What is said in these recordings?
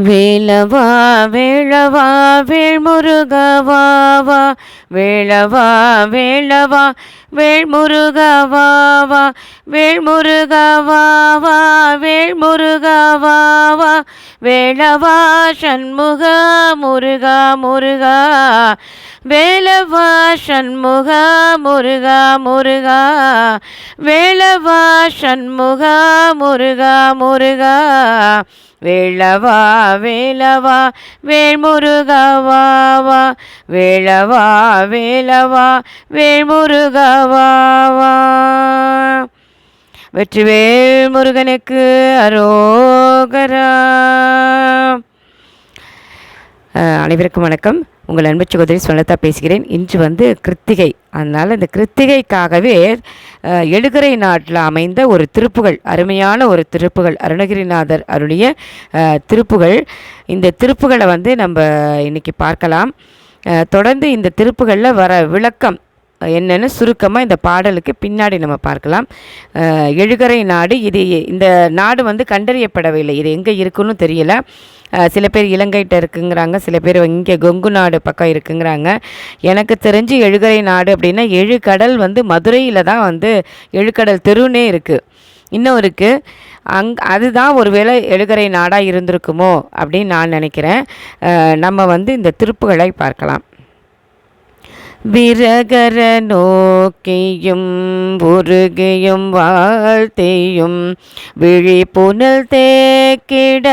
வேலவா வேளவா வேள்முருகவாவா வேளவா வேளவா வேள்முருகவாவா வேள்முருகவாவா வேள்முருகவாவா வேளவா சண்முக முருகா முருகா வேலவா சண்முக முருகா முருகா வேலவா சண்முக முருகா முருகா வேளவா வேலவா வேள்முருகவாவா வேளவா வேலவா வேல்முருகவாவா வெற்றிவேல் முருகனுக்கு அரோகரா. அனைவருக்கும் வணக்கம். உங்கள் அன்பு சகோதரி சொல்லத்தா பேசுகிறேன். இன்று வந்து கிருத்திகை. அதனால் இந்த கிருத்திகைக்காகவே எழுகரை நாட்டில் அமைந்த ஒரு திருப்புகள் அருமையான ஒரு திருப்புகள் அருணகிரிநாதர் அருளிய திருப்புகள். இந்த திருப்புகளை வந்து நம்ம இன்னைக்கு பார்க்கலாம். தொடர்ந்து இந்த திருப்புகளில் வர விளக்கம் என்னென்னு சுருக்கமாக இந்த பாடலுக்கு பின்னாடி நம்ம பார்க்கலாம். எழுகரை நாடு இது இந்த நாடு வந்து கண்டறியப்படவில்லை. இது எங்கே இருக்குன்னு தெரியல. சில பேர் இலங்கைகிட்ட இருக்குங்கிறாங்க சில பேர் இங்கே கொங்கு நாடு பக்கம் இருக்குங்கிறாங்க. எனக்கு தெரிஞ்சு எழுகரை நாடு அப்படின்னா எழுகடல் வந்து மதுரையில் தான் வந்து எழுகடல் தெருன்னே இருக்குது இன்னும் இருக்குது அங் அதுதான் ஒருவேளை எழுகரை நாடாக இருந்திருக்குமோ அப்படின்னு நான் நினைக்கிறேன். நம்ம வந்து இந்த திருப்புகளை பார்க்கலாம். விரகர நோக்கியும் உருகியும் வாழ்த்தியும் விழிப்புணல் தேக்கிட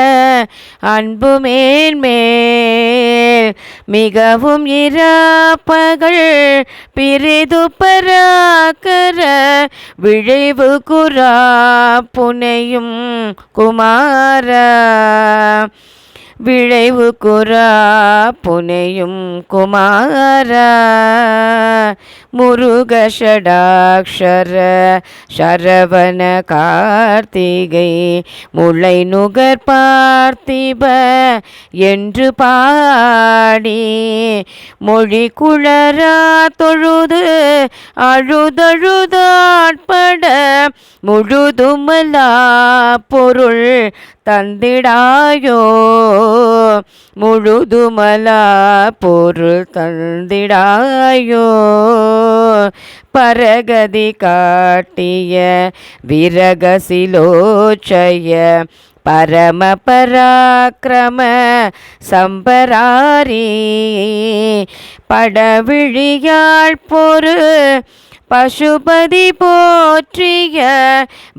அன்பு மேன்மேல். மிகவும் இராப்பகள் பிரிது பராக்கர விழைவு குரா புனையும் குமார. விளைவு குரா புனையும் குமார. முருகஷடாட்சர சரவண கார்த்திகை முளை நுகர் பார்த்திப என்று பாடி மொழி குளரா தொழுது அழுதழுதாட்பட முழுதுமலா பொருள் தந்திடாயோ? முழுதுமலா பொருள் தந்திடாயோ? பரகதி காட்டிய விரகசிலோச்சய பரம பராக்கிரம சம்பராரி படவிழியாள் பொறு பசுபதி போற்றிய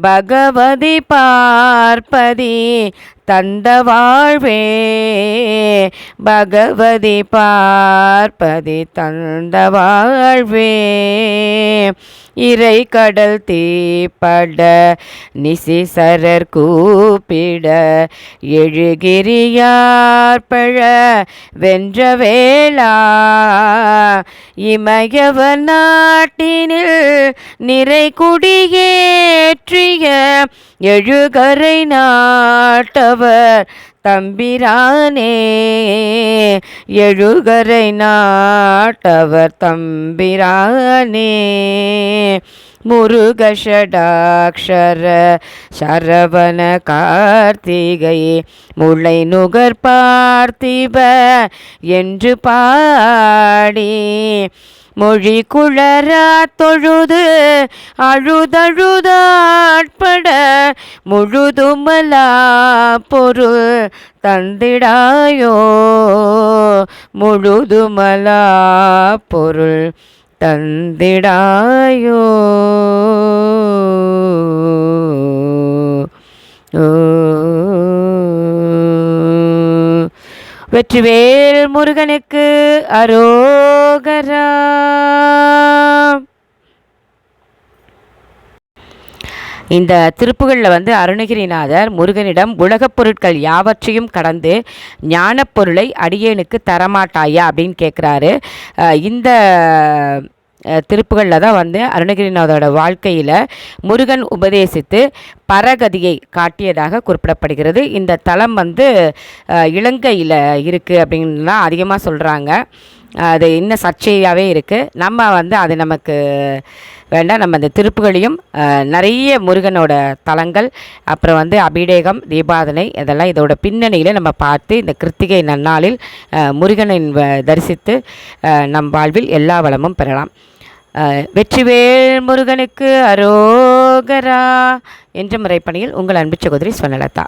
பகவதி பார்ப்பதி. தந்த வாழ்வே பகவதி பார்ப்பதி தந்த வாழ்வே இறை கடல் தீப்பட நிசிசரர் கூப்பிட எழுகிரியார் பழ வென்ற வேளா. இமயவ நாட்டினில் நிறை குடியேற்றிய எழுகரை நாட்டவர் அவர் தம்பிரானே. எழுகரை நாட்டவர் தம்பிரானே. முருகஷடாட்சர சரவண கார்த்திகை முளை நுகர் பார்த்திப என்று பாடி மொழி குளரா தொழுது அழுதழுதாட்பட முழுதுமலா பொருள் தந்திடாயோ? முழுதுமலா பொருள் தந்திடாயோ? வெற்றிவேல் முருகனுக்கு அரோகரா. இந்த திருப்புகளில் வந்து அருணகிரிநாதர் முருகனிடம் உலகப் பொருட்கள் யாவற்றையும் கடந்து ஞானப் பொருளை அடியேனுக்கு தரமாட்டாயா அப்படின்னு கேட்குறாரு. இந்த திருப்புகளில் தான் வந்து அருணகிரிநாதோட வாழ்க்கையில் முருகன் உபதேசித்து பரகதியை காட்டியதாக குறிப்பிடப்படுகிறது. இந்த தலம் வந்து இலங்கையில் இருக்குது அப்படின்லாம் அதிகமாக சொல்கிறாங்க அது இன்னும் சர்ச்சையாகவே இருக்குது நம்ம வந்து அது நமக்கு வேண்டாம். நம்ம இந்த திருப்புகளையும் நிறைய முருகனோட தலங்கள் அப்புறம் வந்து அபிடேகம் தீபாதனை இதெல்லாம் இதோட பின்னணியில் நம்ம பார்த்து இந்த கிருத்திகை நன்னாளில் முருகனை வ- தரிசித்து நம் வாழ்வில் எல்லா வளமும் பெறலாம். வெற்றிவேல் முருகனுக்கு அரோகரா. என்ற முறைப்பணியில் உங்கள் அன்பு சகோதரி ஸ்வர்ணலதா.